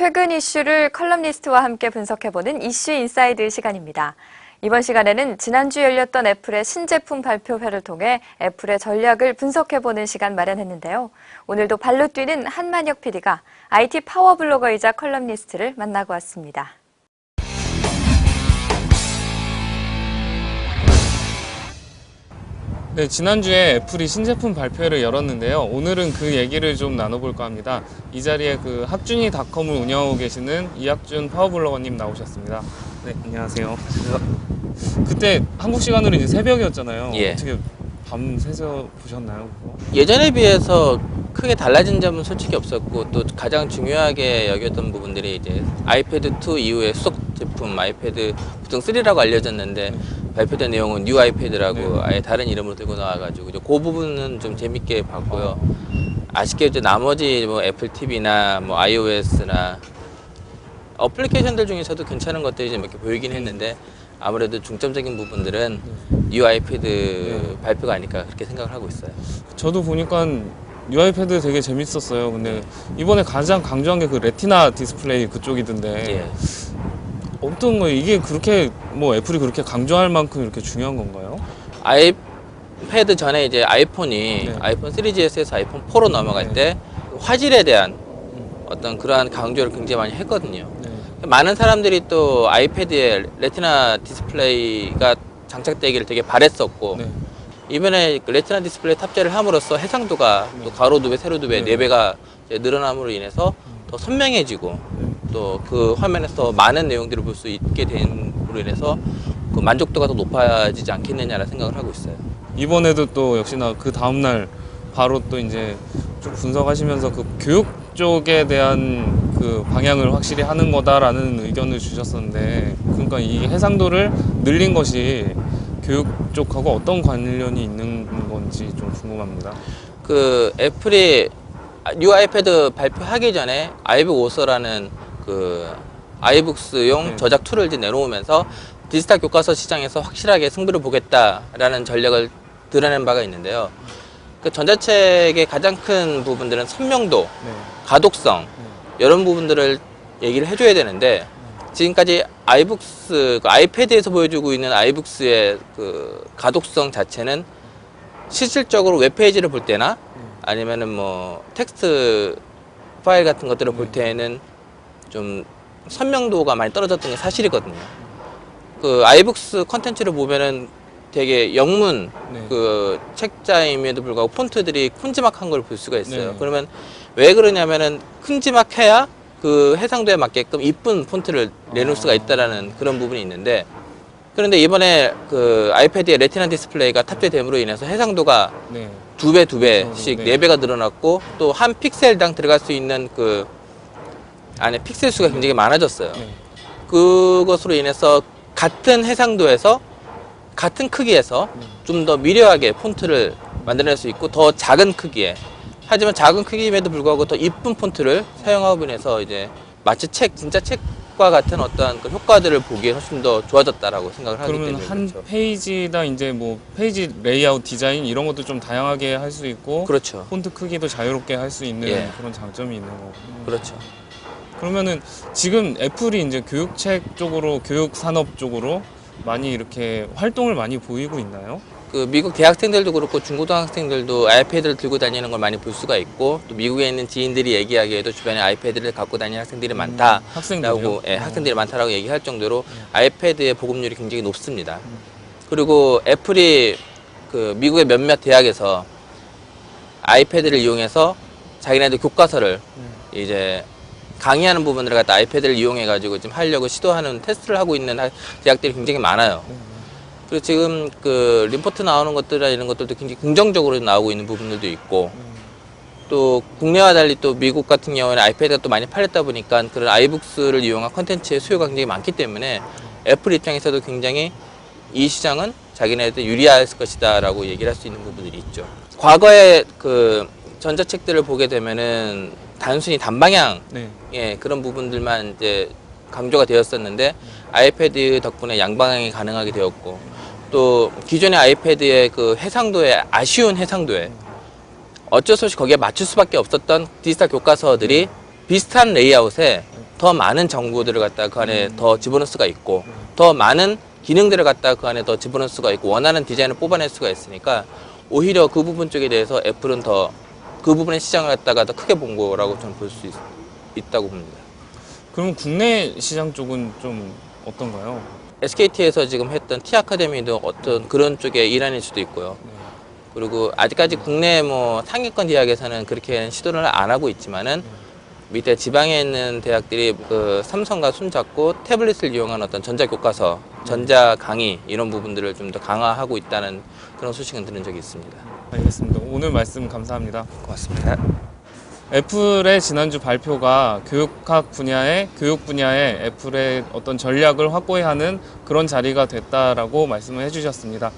최근 이슈를 컬럼니스트와 함께 분석해보는 이슈 인사이드 시간입니다. 이번 시간에는 지난주 열렸던 애플의 신제품 발표회를 통해 애플의 전략을 분석해보는 시간 마련했는데요. 오늘도 발로 뛰는 한만혁 PD가 IT 파워블로거이자 컬럼니스트를 만나고 왔습니다. 네, 지난주에 애플이 신제품 발표회를 열었는데요. 오늘은 그 얘기를 좀 나눠볼까 합니다. 이 자리에 그 합준이 닷컴을 운영하고 계시는 이학준 파워블로거님 나오셨습니다. 네, 안녕하세요. 그때 한국 시간으로 이제 새벽이었잖아요. 예. 어떻게 밤 새서 보셨나요? 그거? 예전에 비해서 크게 달라진 점은 솔직히 없었고 또 가장 중요하게 여겼던 부분들이 이제 아이패드 2 이후에 수석 제품 아이패드 보통 3라고 알려졌는데 발표된 내용은 뉴 아이패드라고 네. 아예 다른 이름으로 들고 나와가지고 이제 그 부분은 좀 재밌게 봤고요. 아쉽게 이제 나머지 뭐 애플 TV나 뭐 iOS나 어플리케이션들 중에서도 괜찮은 것들이 좀몇개 보이긴 했는데 아무래도 중점적인 부분들은 뉴 아이패드 네. 발표가 아닐까 그렇게 생각을 하고 있어요. 저도 보니까 뉴 아이패드 되게 재밌었어요. 근데 이번에 가장 강조한 게 그 레티나 디스플레이 그쪽이던데 예. 어떤 거예요? 이게 그렇게 뭐 애플이 그렇게 강조할 만큼 이렇게 중요한 건가요? 아이패드 전에 이제 아이폰이 네. 아이폰 3GS에서 아이폰 4로 넘어갈 네. 때 화질에 대한 어떤 그러한 강조를 굉장히 많이 했거든요. 네. 많은 사람들이 또 아이패드에 레티나 디스플레이가 장착되기를 되게 바랬었고 네. 이번에 그 레티나 디스플레이 탑재를 함으로써 해상도가 또 가로 두 배, 세로 두 배, 네. 네 배가 이제 늘어남으로 인해서 더 선명해지고 또 그 화면에서 많은 내용들을 볼 수 있게 된으로 인해서 그 만족도가 더 높아지지 않겠느냐라 생각을 하고 있어요. 이번에도 또 역시나 그 다음날 바로 또 이제 쭉 분석하시면서 그 교육 쪽에 대한 그 방향을 확실히 하는 거다라는 의견을 주셨었는데 그러니까 이 해상도를 늘린 것이 교육 쪽하고 어떤 관련이 있는 건지 좀 궁금합니다. 그 애플이 뉴 아이패드 발표하기 전에 아이북 오서라는 그 아이북스용 네. 저작 툴을 이제 내놓으면서 디지털 교과서 시장에서 확실하게 승부를 보겠다라는 전략을 드러낸 바가 있는데요. 그 전자책의 가장 큰 부분들은 선명도, 네. 가독성 이런 부분들을 얘기를 해줘야 되는데 지금까지 아이북스 그 아이패드에서 보여주고 있는 아이북스의 그 가독성 자체는 실질적으로 웹페이지를 볼 때나 아니면은 뭐 텍스트 파일 같은 것들을 볼 때에는 좀 선명도가 많이 떨어졌던 게 사실이거든요. 그 아이북스 컨텐츠를 보면은 되게 영문 네. 그 책자임에도 불구하고 폰트들이 큼지막한 걸 볼 수가 있어요. 네. 그러면 왜 그러냐면은 큼지막해야 그 해상도에 맞게끔 이쁜 폰트를 내놓을 수가 있다라는 그런 부분이 있는데 그런데 이번에 그 아이패드의 레티나 디스플레이가 탑재됨으로 인해서 해상도가 네. 두 배, 두 배씩 네. 네 배가 늘어났고 또 한 픽셀당 들어갈 수 있는 그 안에 픽셀 수가 굉장히 많아졌어요. 네. 그것으로 인해서 같은 해상도에서 같은 크기에서 좀더 미려하게 폰트를 만들어낼 수 있고 더 작은 크기에 하지만 작은 크기임에도 불구하고 더 이쁜 폰트를 사용하고 인해서 이제 마치 책 진짜 책과 같은 어떤 그 효과들을 보기에 훨씬 더 좋아졌다라고 생각을 하기 그러면 때문에 한 그렇죠. 페이지당 이제 뭐 페이지 레이아웃 디자인 이런 것도 좀 다양하게 할 수 있고 그렇죠. 폰트 크기도 자유롭게 할 수 있는 예. 그런 장점이 있는 거고. 그렇죠. 그러면은 지금 애플이 이제 교육책 쪽으로 교육 산업 쪽으로 많이 이렇게 활동을 많이 보이고 있나요? 그 미국 대학생들도 그렇고 중고등학생들도 아이패드를 들고 다니는 걸 많이 볼 수가 있고 또 미국에 있는 지인들이 얘기하기에도 주변에 아이패드를 갖고 다니는 학생들이 많다. 음, 학생들이요? 라고 예, 어. 학생들이 많다라고 얘기할 정도로 아이패드의 보급률이 굉장히 높습니다. 그리고 애플이 그 미국의 몇몇 대학에서 아이패드를 이용해서 자기네들 교과서를 이제 강의하는 부분들을 갖다 아이패드를 이용해 가지고 지금 하려고 시도하는 테스트를 하고 있는 학- 대학들이 굉장히 많아요. 그리고 지금 그 리포트 나오는 것들이나 이런 것들도 굉장히 긍정적으로 나오고 있는 부분들도 있고 또 국내와 달리 또 미국 같은 경우에는 아이패드가 또 많이 팔렸다 보니까 그런 아이북스를 이용한 컨텐츠의 수요가 굉장히 많기 때문에 애플 입장에서도 굉장히 이 시장은 자기네한테 유리할 것이다라고 얘기를 할 수 있는 부분들이 있죠. 과거에 그 전자책들을 보게 되면은 단순히 단방향 네. 예, 그런 부분들만 이제 강조가 되었었는데 아이패드 덕분에 양방향이 가능하게 되었고 또 기존의 아이패드의 그 해상도에 아쉬운 해상도에 어쩔 수 없이 거기에 맞출 수밖에 없었던 디지털 교과서들이 비슷한 레이아웃에 더 많은 정보들을 갖다 그 안에 더 집어넣을 수가 있고 더 많은 기능들을 갖다 그 안에 더 집어넣을 수가 있고 원하는 디자인을 뽑아낼 수가 있으니까 오히려 그 부분 쪽에 대해서 애플은 더 그 부분의 시장을 갖다가 더 크게 본 거라고 저는 볼 수 있다고 봅니다. 그럼 국내 시장 쪽은 좀 어떤가요? SKT에서 지금 했던 T 아카데미도 어떤 그런 쪽의 일환일 수도 있고요. 그리고 아직까지 국내 뭐 상위권 대학에서는 그렇게 시도를 안 하고 있지만은 밑에 지방에 있는 대학들이 그 삼성과 손잡고 태블릿을 이용한 어떤 전자 교과서, 전자 강의 이런 부분들을 좀 더 강화하고 있다는 그런 소식은 들은 적이 있습니다. 알겠습니다. 오늘 말씀 감사합니다. 고맙습니다. 애플의 지난주 발표가 교육학 분야의 교육 분야의 애플의 어떤 전략을 확고히 하는 그런 자리가 됐다라고 말씀을 해주셨습니다.